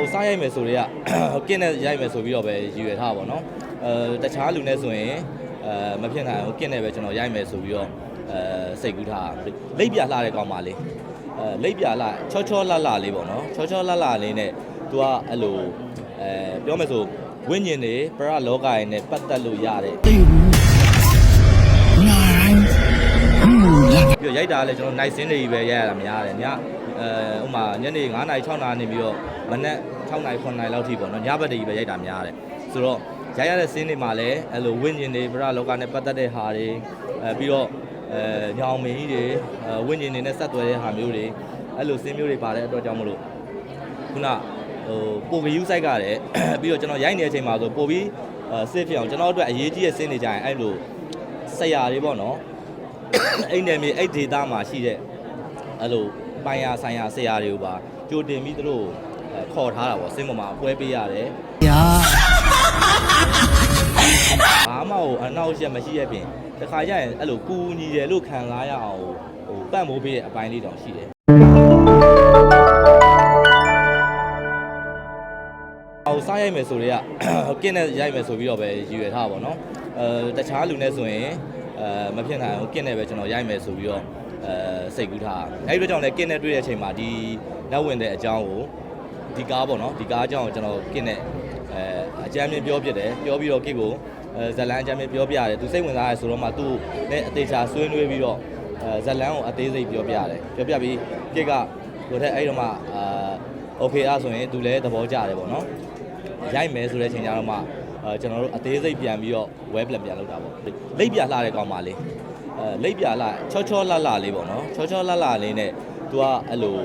ဟိုစားရိုက်မယ်ဆိုတော့ကင်းနဲ့ရိုက်မယ်ဆိုပြီးတော့ပဲရည်ရွယ်ထားပါတော့အဲတခြားလူနဲ့ဆိုရင်အဲမဖြစ်နိုင်ဘူးကင်းနဲ့ပဲကျွန်တော်ရိုက်မယ်ဆိုပြီးတော့အဲစိတ်ကူးထားလိပ်ပြလှတဲ့ကောင်ပါလေအဲလိပ်ပြလှချောချောလှလှလေးပေါ့နော်ချောချောလှလှလေးနဲ့သူကအဲ့လိုအဲပြောမယ်ဆိုဝိညာဉ်တွေပရလောကရဲ့နဲ့ပတ်သက်လို့ရတဲ့ပြီးတော့ရိုက်တာကလည်းကျွန်တော်နိုင်စင်းတွေပဲရိုက်ရတာများတယ်ည အဲဥမာညနေ9နာရီ6နာရီနေပြီးတော့မနက်6နာရီ9နာရီလောက်ထိပေါ့နော်ညဘက်တည်းကြီးပဲရိုက်တာများတယ်ဆိုတော့ရိုက်ရတဲ့ scene တွေမှာလည်းအဲ့လိုဝိညာဉ်တွေပရလောကနဲ့ပတ်သက်တဲ့ဟာတွေအဲပြီးတော့အဲညောင်မင်းကြီးတွေအဲဝိညာဉ်တွေနဲ့ဆက်သွယ်တဲ့ဟာမျိုးတွေအဲ့လို scene မျိုးတွေပါတဲ့အတွက်ကြောင့်မလို့ခုနဟိုပိုကယူဆိုင်ကလည်းပြီးတော့ကျွန်တော်ရိုက်နေတဲ့အချိန်မှာဆိုပိုပြီးအဲ safe ဖြစ်အောင်ကျွန်တော်တို့အတွက်အရေးကြီးတဲ့ scene တွေကြရင်အဲ့လိုဆရာတွေပေါ့နော်အဲ့နယ်မြေအဲ့ဒေတာမှာရှိတဲ့အဲ့လို ပိုင်ရဆိုင်ရဆရာတွေကိုပါကြိုတင်ပြီးသူတို့ခေါ်ထားတာပေါ့စင်ပေါ်မှာအပွဲပေးရတယ်။ညာဘာမှဟိုအနောက်ရက်မရှိရဲ့ပြင်တခါကျရင်အဲ့လိုကူညီတယ်လို့ခံစားရအောင်ဟိုပံ့ပိုးပေးတဲ့အပိုင်းလေးတောင်ရှိတယ်။အော်စားရိုက်မယ်ဆိုတော့ကင်းနဲ့ရိုက်မယ်ဆိုပြီးတော့ပဲရည်ရွယ်ထားပါတော့။အဲတခြားလူနဲ့ဆိုရင်အဲမဖြစ်နိုင်ဘူးကင်းနဲ့ပဲကျွန်တော်ရိုက်မယ်ဆိုပြီးတော့ အဲစိတ်ကူးထားအဲ့ဒီအတွက်ကြောင့်လည်းကင်းနဲ့တွေ့တဲ့အချိန်မှာဒီနောက်ဝင်တဲ့အကြောင်းကိုဒီကားပေါ့နော်ဒီကားအကြောင်းကိုကျွန်တော်ကင်းနဲ့အဲအကြမ်းမြင်ပြောပြတယ်ပြောပြီးတော့ကစ်ကိုအဲဇလန်အကြမ်းမြင်ပြောပြတယ်သူစိတ်ဝင်စားရဲဆိုတော့မှသူ့နဲ့အသေးချာဆွေးနွေးပြီးတော့အဲဇလန်ကိုအသေးစိတ်ပြောပြတယ်ပြောပြပြီးကစ်ကဟိုထက်အဲ့ဒီတော့မှအာโอเคအားဆိုရင်သူလည်းသဘောကျတယ်ပေါ့နော် ရိုက်မယ်ဆိုတဲ့ချိန်ကျတော့မှအဲကျွန်တော်တို့အသေးစိတ်ပြန်ပြီးတော့ web ပြန်ပြန်လုပ်တာပေါ့လိပ်ပြလှတဲ့ကောင်ပါလေး အဲလိပ်ပြလှချောချောလှလှလေးပေါ့နော်ချောချောလှလှလေးနဲ့ तू ကအဲ့လို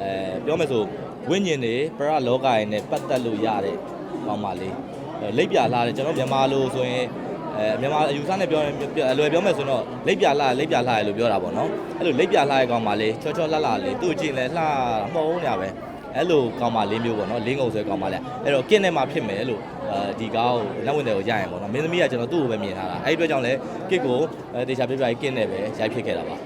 အဲပြောမယ်ဆိုဝိညာဉ်တွေပရလောကရဲ့နဲ့ပတ်သက်လို့ရတဲ့ကောင်ပါလေးအဲလိပ်ပြလှတဲ့ကျွန်တော်မြန်မာလိုဆိုရင်အဲမြန်မာအယူဆနဲ့ပြောရင်အလွယ်ပြောမယ်ဆိုတော့လိပ်ပြလှလိပ်ပြလှရလို့ပြောတာပေါ့နော်အဲ့လိုလိပ်ပြလှတဲ့ကောင်ပါလေးချောချောလှလှလေးသူ့ကြည့်လဲလှမဟုတ်ဘူးညာပဲ အဲ့လိုကောင်မလေးမျိုးပေါ့နော်လင်းကုန်ဆွဲကောင်မလေးအဲ့တော့ကင်းထဲမှာဖြစ်မယ်လို့အဲဒီကားကိုလက်ဝင်တယ်ကိုရရင်ပေါ့နော်မင်းသမီးကကျွန်တော်သူ့ကိုပဲမြင်ထားတာအဲ့ဒီအတွက်ကြောင့်လဲကစ်ကိုအဲတေချာပြပြကြီးကင်းနဲ့ပဲရိုက်ဖြစ်ခဲ့တာပါ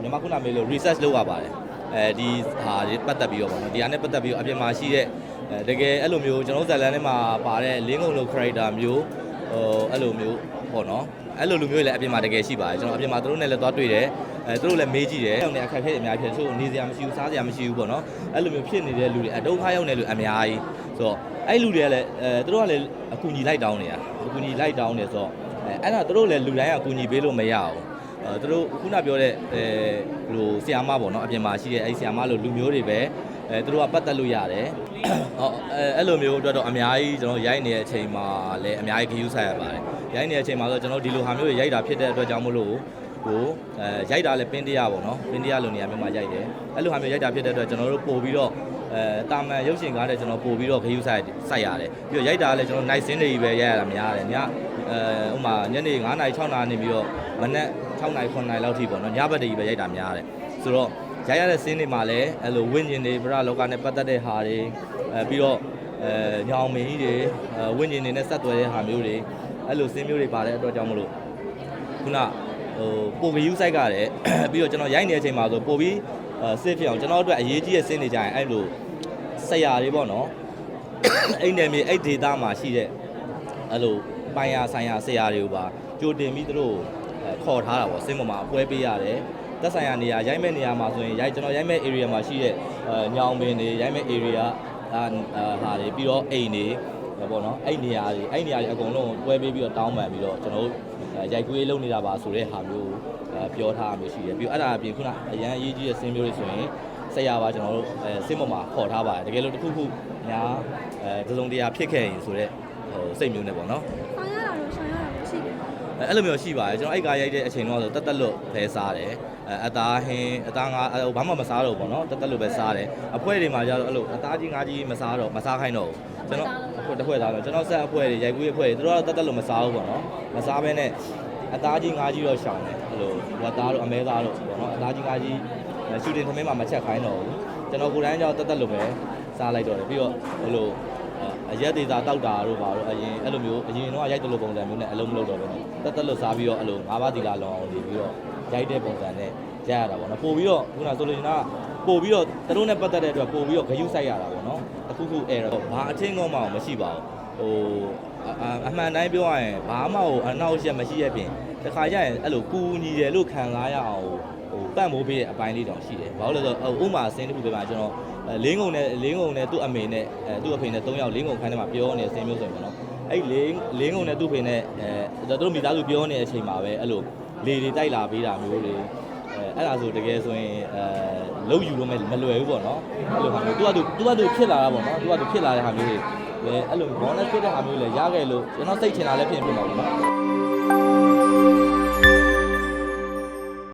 မြန်မာခုနမေးလို့ research လုပ်ရပါတယ်အဲဒီဟာဒီပတ်သက်ပြီးတော့ပေါ့နော်ဒီဟာနဲ့ပတ်သက်ပြီးတော့အပြင်မှာရှိတဲ့အဲတကယ်အဲ့လိုမျိုးကျွန်တော်ဇာတ်လန်ထဲမှာပါတဲ့လင်းကုန်လို character မျိုးဟိုအဲ့လိုမျိုးပေါ့နော်အဲ့လိုလူမျိုးတွေလည်းအပြင်မှာတကယ်ရှိပါတယ်ကျွန်တော်အပြင်မှာသူတို့နဲ့လည်းသွားတွေ့တယ် အဲသူတို့လည်းမေးကြည့်တယ်။ရောက်နေအခက်အခဲတွေအများကြီးဖြစ်တယ်။ဆိုနေစရာမရှိဘူးစားစရာမရှိဘူးပေါ့နော်။အဲ့လိုမျိုးဖြစ်နေတဲ့လူတွေအဒုက္ခရောက်နေလူအများကြီးဆိုတော့အဲ့လူတွေကလည်းအဲသူတို့ကလည်းအကူညီလိုက်တောင်းနေတာအကူညီလိုက်တောင်းနေဆိုတော့အဲအဲ့ဒါသူတို့လည်းလူတိုင်းကအကူညီပေးလို့မရဘူး။အဲသူတို့ခုနပြောတဲ့အဲဟိုဆီယာမပေါ့နော်အပြင်မှာရှိတဲ့အဲ့ဆီယာမလို့လူမျိုးတွေပဲအဲသူတို့ကပတ်သက်လို့ရတယ်။ဟောအဲအဲ့လိုမျိုးအတွက်တော့အများကြီးကျွန်တော်ရိုက်နေတဲ့အချိန်မှာလည်းအများကြီးဂရုစိုက်ရပါတယ်။ရိုက်နေတဲ့အချိန်မှာဆိုကျွန်တော်ဒီလိုဟာမျိုးတွေရိုက်တာဖြစ်တဲ့အတွက်ကြောင့်မလို့ ကိုအဲရိုက်တာလည်းပင်းတရားပေါ့နော်ပင်းတရားလိုနေရာမျိုးမှာရိုက်တယ်အဲ့လိုဟာမျိုးရိုက်တာဖြစ်တဲ့အတွက်ကျွန်တော်တို့ပို့ပြီးတော့အဲတာမန်ရုပ်ရှင်ကားတဲ့ကျွန်တော်ပို့ပြီးတော့ခရူးဆိုင်စိုက်ရတယ်ပြီးတော့ရိုက်တာလည်းကျွန်တော် night scene တွေကြီးပဲရိုက်ရတာများတယ်ညအဲဥမာညနေ9နာရီ6နာရီနေပြီးတော့မနက်6နာရီ9နာရီလောက်ထိပေါ့နော်ညဘက်တည်းကြီးပဲရိုက်တာများတယ်ဆိုတော့ရိုက်ရတဲ့ scene တွေမှာလည်းအဲ့လိုဝိညာဉ်တွေပရလောကနဲ့ပတ်သက်တဲ့ဟာတွေအဲပြီးတော့အဲညောင်မင်းကြီးတွေအဲဝိညာဉ်တွေနဲ့ဆက်သွယ်တဲ့ဟာမျိုးတွေအဲ့လို scene မျိုးတွေပါတဲ့အတွက်ကြောင့်မလို့ခုန ဟိုပိုကယူဆိုင်ကလည်းပြီးတော့ကျွန်တော်ရိုက်နေတဲ့အချိန်မှာဆိုပိုပြီးအဲ safe ဖြစ်အောင်ကျွန်တော်တို့အတွက်အရေးကြီးတဲ့စင်းနေကြရင်အဲ့လိုဆရာတွေပေါ့နော်အဲ့နယ်မြေအဲ့ဒေတာမှာရှိတဲ့အဲ့လိုပိုင်ယာဆိုင်ယာဆရာတွေကိုပါကြိုတင်ပြီးသူတို့အဲခေါ်ထားတာပေါ့စင်းပေါ်မှာအပွဲပေးရတယ်သက်ဆိုင်ရာနေရာရိုက်မဲ့နေရာမှာဆိုရင်ရိုက်ကျွန်တော်ရိုက်မဲ့ area မှာရှိတဲ့အဲညောင်ပင်တွေရိုက်မဲ့ area အာဟာတွေပြီးတော့အိမ်တွေ ပေါ့နော်အဲ့နေရာတွေအဲ့နေရာတွေအကုန်လုံးပွဲပေးပြီးတော့တောင်းပန်ပြီးတော့ကျွန်တော်တို့အဲရိုက်ကွေးလုံးနေတာပါဆိုတဲ့ဟာမျိုးကိုအဲပြောထားမျိုးရှိတယ်ပြီးတော့အဲ့ဒါအပြင်ခုနအရန်အရေးကြီးတဲ့စင်းမျိုးတွေဆိုရင်ဆက်ရပါကျွန်တော်တို့အဲစင်းပေါ်မှာခေါ်ထားပါတယ်တကယ်လို့တစ်ခုခုညာအဲသုံးတရားဖြစ်ခဲ့ရင်ဆိုတော့ဟိုစိတ်မျိုးနဲ့ပေါ့နော် အဲအဲ့လိုမျိုးရှိပါတယ်ကျွန်တော်အဲ့ကားရိုက်တဲ့အချိန်တော့ဆိုတက်တက်လွတ်ပဲစားတယ်အဲအသားဟင်းအသားငါဟိုဘာမှမစားတော့ဘူးပေါ့နော်တက်တက်လွတ်ပဲစားတယ်အဖွဲတွေမှာကျတော့အဲ့လိုအသားကြီးငါးကြီးမစားတော့မစားခိုင်းတော့ဘူးကျွန်တော်အဖွဲ့တစ်ဖွဲ့သားတော့ကျွန်တော်ဆက်အဖွဲတွေရိုက်ကွေးအဖွဲတွေသူတို့ကတော့တက်တက်လွတ်မစားဘူးပေါ့နော်မစားဘဲနဲ့အသားကြီးငါးကြီးတော့ရှောင်တယ်အဲ့လိုဝတ်သားတို့အမဲသားတို့ပေါ့နော်အသားကြီးငါးကြီးရှူတင်သမင်းမှာမချက်ခိုင်းတော့ဘူးကျွန်တော်ကိုယ်တိုင်ကျတော့တက်တက်လွတ်ပဲစားလိုက်တော့တယ်ပြီးတော့ဟိုလို အရက်သေးတာတောက်တာတို့ပါတော့အရင်အဲ့လိုမျိုးအရင်တော့ရိုက်တယ်လို့ပုံစံမျိုးနဲ့အလုံးမလုပ်တော့ဘူးနော်တက်တက်လို့စားပြီးတော့အဲ့လိုငါးပါးတီလာလောအောင်နေပြီးတော့ရိုက်တဲ့ပုံစံနဲ့ရိုက်ရတာပေါ့နော်ပို့ပြီးတော့ခုနဆိုလိုချင်တာပို့ပြီးတော့သူတို့နဲ့ပတ်သက်တဲ့အတွက်ပို့ပြီးတော့ဂယုစိုက်ရတာပေါ့နော်အခုခုအဲတော့ဘာအချင်းကောမှမရှိပါဘူးဟိုအအမှန်တိုင်းပြောရရင်ဘာမှဟိုအနောက်ရက်မရှိရဲ့ပြင် တခါကျရင်အဲ့လိုကူညီတယ်လို့ခံစားရအောင်ဟိုပတ်မိုးပေးတဲ့အပိုင်းလေးတောင်ရှိတယ်ဘာလို့လဲဆိုတော့ဥမာအစင်းတစ်ခုပြပါကျွန်တော်လင်းငုံနဲ့လင်းငုံနဲ့သူ့အမေနဲ့အဲသူ့အဖေနဲ့၃ယောက်လင်းငုံခန်းထဲမှာပြောနေတဲ့အစင်းမျိုးဆိုရင်ပေါ့နော်အဲ့လင်းလင်းငုံနဲ့သူ့ဖေနဲ့အဲသူတို့မိသားစုပြောနေတဲ့အချိန်မှာပဲအဲ့လိုလေတွေတိုက်လာပေးတာမျိုးတွေ အဲအဲ့ဒါဆိုတကယ်ဆိုရင်အဲလုံးယူလို့မမလွယ်ဘူးပေါ့နော်အဲ့လိုဟာမျိုး तू က तू तू က तू ဖြစ်လာတာပေါ့နော် तू က तू ဖြစ်လာတဲ့ဟာမျိုးတွေလည်းအဲ့လို bonus ဖြစ်တဲ့ဟာမျိုးလည်းရခဲ့လို့ကျွန်တော်စိတ်ချင်တာလည်းဖြစ်နေပြီ ပေါ့နော်